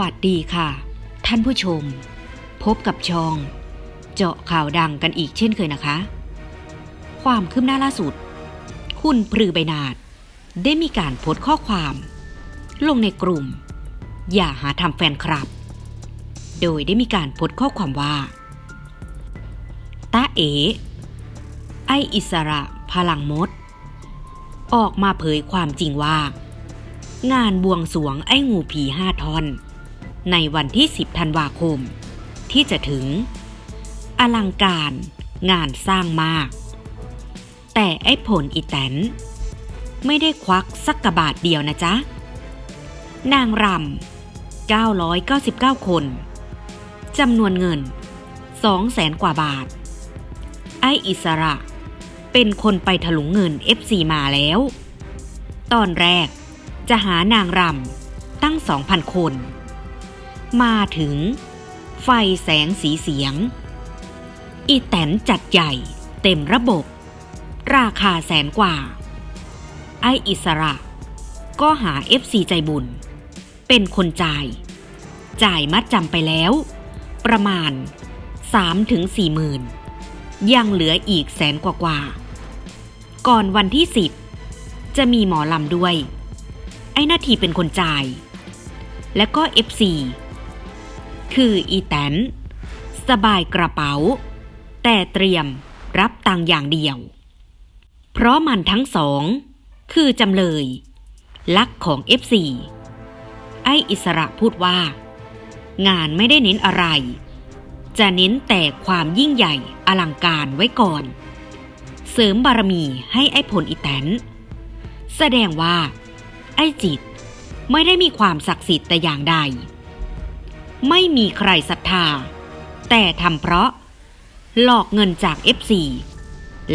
วัสดีค่ะ ท่านผู้ชม พบกับช่อง เจาะข่าวดังกันอีกเช่นเคยนะคะ ความคืบหน้าล่าสุด คุณพรือใบนาด ได้มีการโพสต์ข้อความ ลงในกลุ่ม อย่าหาทำแฟนคลับ โดยได้มีการโพสต์ข้อความว่าตาเอไออิสระพลังมด ออกมาเผยความจริงว่า งานบวงสรวงไอ้งูผีห้าทอน ในวันที่ 10 ธันวาคม ที่จะถึง อลังการงานสร้างมาก แต่ไอ้ผลอีแตน ไม่ได้ควักสักกระบาทเดียวนะจ๊ะ นางรำ999 คนจำนวนเงิน 2 แสนกว่าบาท ไอ้อิสระ เป็นคนไปถลุงเงิน FC มาแล้ว ตอนแรกจะหานางรำตั้ง 2,000 คน มาถึง ไฟแสงสีเสียง อีแตนจัดใหญ่ เต็มระบบ ราคาแสนกว่า ไออิสระ ก็หา FC ใจบุญ เป็นคนจ่าย จ่ายมัดจำไปแล้ว ประมาณ 3-4หมื่นยังเหลืออีกแสนกว่ากว่า ก่อนวันที่10จะมีหมอลำด้วย ไอ้นาทีเป็นคนจ่าย และก็ FC คืออีแตนสบายกระเป๋า แต่เตรียมรับตังอย่างเดียว เพราะมันทั้งสอง คือจำเลย ลักของ FC ไออิสระพูดว่า งานไม่ได้เน้นอะไร จะเน้นแต่ความยิ่งใหญ่อลังการไว้ก่อน เสริมบารมีให้ไอผลอีแตนแสดงว่า ไอจิตไม่ได้มีความศักดิ์สิทธิ์แต่อย่างใด ไม่มีใครศรัทธา แต่ทำเพราะ หลอกเงินจาก F4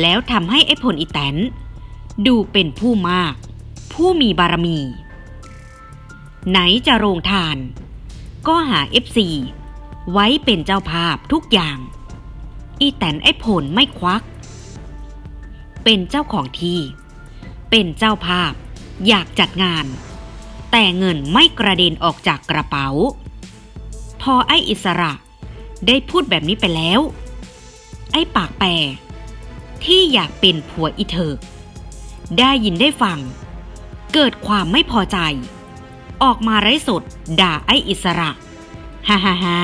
แล้วทำให้ไอ้ผลอีแตน ดูเป็นผู้มาก ผู้มีบารมี ไหนจะโรงทาน ก็หา F4 ไว้เป็นเจ้าภาพทุกอย่าง อีแตนไอ้ผลไม่ควัก เป็นเจ้าของที่ เป็นเจ้าภาพอยากจัดงาน แต่เงินไม่กระเด็นออกจากกระเป๋า พอไอ้อิสระ ได้พูดแบบนี้ไปแล้ว ไอ้ปากแปรที่อยากเป็นผัวอีเถิกได้ยินได้ฟัง เกิดความไม่พอใจ ออกมาไร้สดด่าไอ้อิสระฮ่าฮ่าฮ่า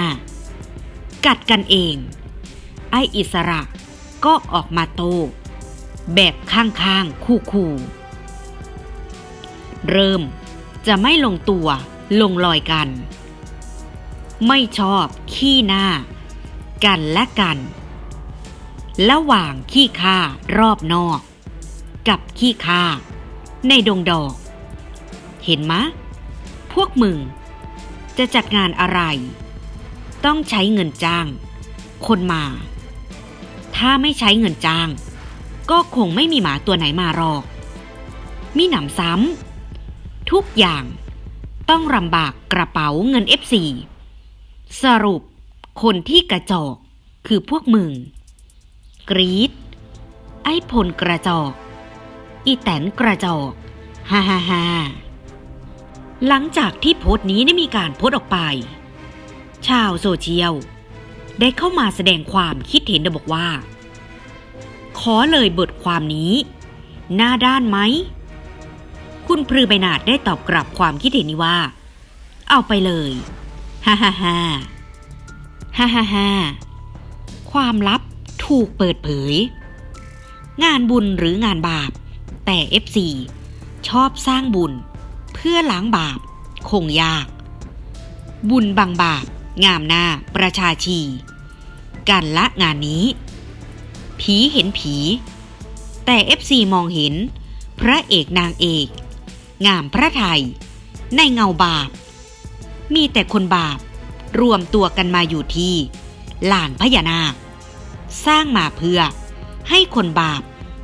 กัดกันเอง ไอ้อิสระก็ออกมาโต แบบข้างๆ คู่ๆ เริ่มจะไม่ลงตัวลงรอยกัน ไม่ชอบ ขี้หน้า กันและกัน ระหว่างขี้ข้ารอบนอก กับขี้ข้าในดงดอก เห็นมะ พวกมึง จะจัดงานอะไร ต้องใช้เงินจ้าง คนมา ถ้าไม่ใช้เงินจ้าง ก็คงไม่มีหมาตัวไหนมาหรอก มีหนำซ้ำทุกอย่างต้องลำบากกระเป๋าเงิน F4 สรุป คนที่กระจอกคือพวกมึง กรีดไอ้พลกระจอก อีแตนกระจอกฮ่าฮ่าฮ่าหลังจากที่โพสต์นี้ได้มีการโพสต์ออกไป ชาวโซเชียล ได้เข้ามาแสดงความคิดเห็นโดยบอกว่า ขอเลยบทความนี้ หน้าด้านไหม คุณพรือใบนาดได้ตอบกลับความคิดเห็นนี้ว่า เอาไปเลย ฮ่าฮ่าฮ่าฮ่าฮ่าฮ่าความลับถูกเปิดเผย งานบุญหรืองานบาป แต่ FC ชอบสร้างบุญ เพื่อล้างบาป คงยาก บุญบางบาป งามหน้าประชาชีกันละงานนี้ ผีเห็นผี แต่ FC มองเห็น พระเอกนางเอก งามพระไทย ในเงาบาป มีแต่คนบาป รวมตัวกันมาอยู่ที่ลานพญานาค สร้างมาเพื่อให้คนบาป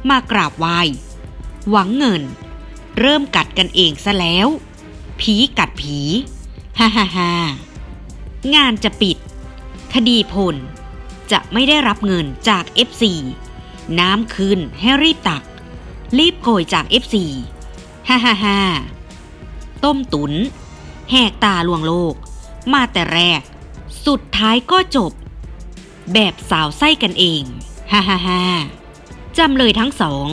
มากราบไหว้หวังเงิน เริ่มกัดกันเองซะแล้ว ผีกัดผีฮ่าฮ่าฮ่างานจะปิด คดีพล จะไม่ได้รับเงินจาก FC น้ำคืนให้รีบตัก รีบโกยจาก FC ฮ่าฮ่าฮ่าต้มตุน แหกตาลวงโลก มาแต่แรก สุดท้ายก็จบ แบบสาวไส้กันเอง ฮ่าฮ่าฮ่าจำเลยทั้งสอง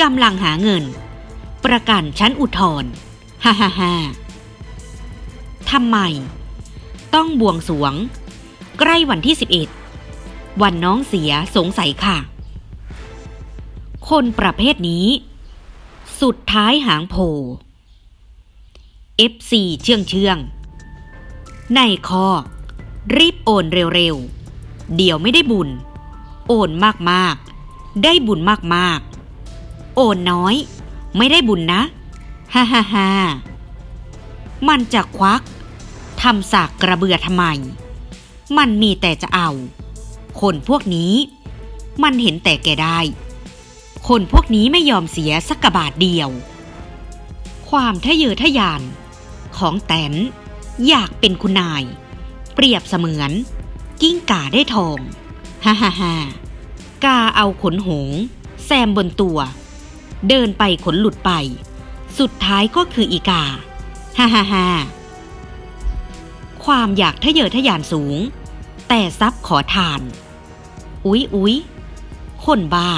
กำลังหาเงิน ประกันชั้นอุทธรณ์ฮ่าฮ่าฮ่าทำไม ต้องบวงสวง ใกล้วันที่ 11 วันน้องเสียสงสัยค่ะ คนประเภทนี้ สุดท้ายหางโผ FC เชื่องเชื่อง ในคอ รีบโอนเร็วๆ เดี๋ยวไม่ได้บุญ โอนมากๆ ได้บุญมากๆ โอนน้อย ไม่ได้บุญนะ ฮ่าฮ่าฮ่ามันจะควักทำสากกระเบือทำไม มันมีแต่จะเอา คนพวกนี้ มันเห็นแต่แก่ได้ คนพวกนี้ไม่ยอมเสียสักกะบาทเดียว ความทะเยอทะยาน ของแตน อยากเป็นคุณนาย เปรียบเสมือน กิ้งก่าได้ทองฮ่าฮ่าฮ่ากาเอาขนหง แซมบนตัว เดินไปขนหลุดไป สุดท้ายก็คืออีกาฮ่าฮ่าฮ่าความอยากทะเยอทะยานสูง แต่ทรัพย์ขอทาน อุ๊ยอุ๊ยคนบ้า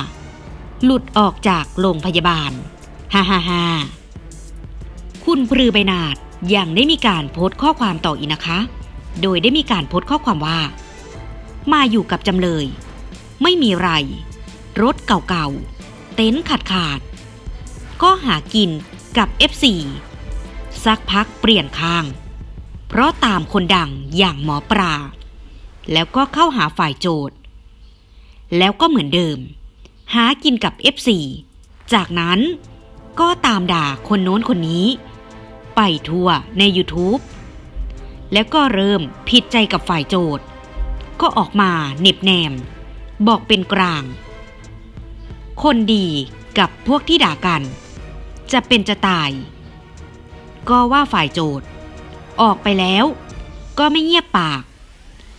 หลุดออกจากโรงพยาบาลฮ่าฮ่าฮ่าคุณปรือใบนาด ยังได้มีการโพสต์ข้อความต่ออีกนะคะ โดยได้มีการโพสต์ข้อความว่า มาอยู่กับจำเลย ไม่มีไร รถเก่าๆ เต็นท์ขาดขาดๆก็หากินกับ F4 สักพักเปลี่ยนข้าง เพราะตามคนดังอย่างหมอปลาแล้วก็เข้าหาฝ่ายโจทย์ แล้วก็เหมือนเดิม หากินกับ F4 จากนั้นก็ตามด่าคนโน้นคนนี้ ไปทั่วใน YouTube แล้วก็เริ่มผิดใจกับฝ่ายโจทย์ ก็ออกมาเหน็บแนม บอกเป็นกลาง คนดีกับพวกที่ด่ากัน จะเป็นจะตาย ก็ว่าฝ่ายโจทย์ ออกไปแล้ว ก็ไม่เงียบปาก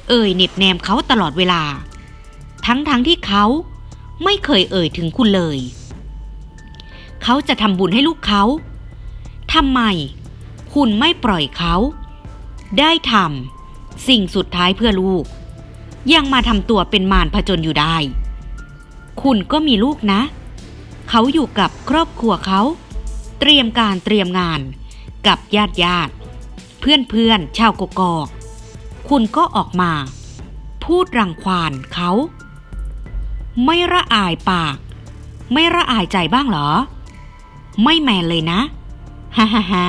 เอ่ยเหน็บแนมเขาตลอดเวลา ทั้งๆทที่เขาไม่เคยเอ่ยถึงคุณเลย เขาจะทำบุญให้ลูกเขาทำไม คุณไม่ปล่อยเขา ได้ทำสิ่งสุดท้ายเพื่อลูก ยังมาทำตัวเป็นมารผจญอยู่ได้ คุณก็มีลูกนะ เขาอยู่กับครอบครัวเขา เตรียมการเตรียมงาน กับญาติญาติ เพื่อนเพื่อนชาวกกอก คุณก็ออกมา พูดรังควานเขา ไม่ระอายปาก ไม่ระอายใจบ้างเหรอ ไม่แมนเลยนะฮ่าฮ่าฮ่า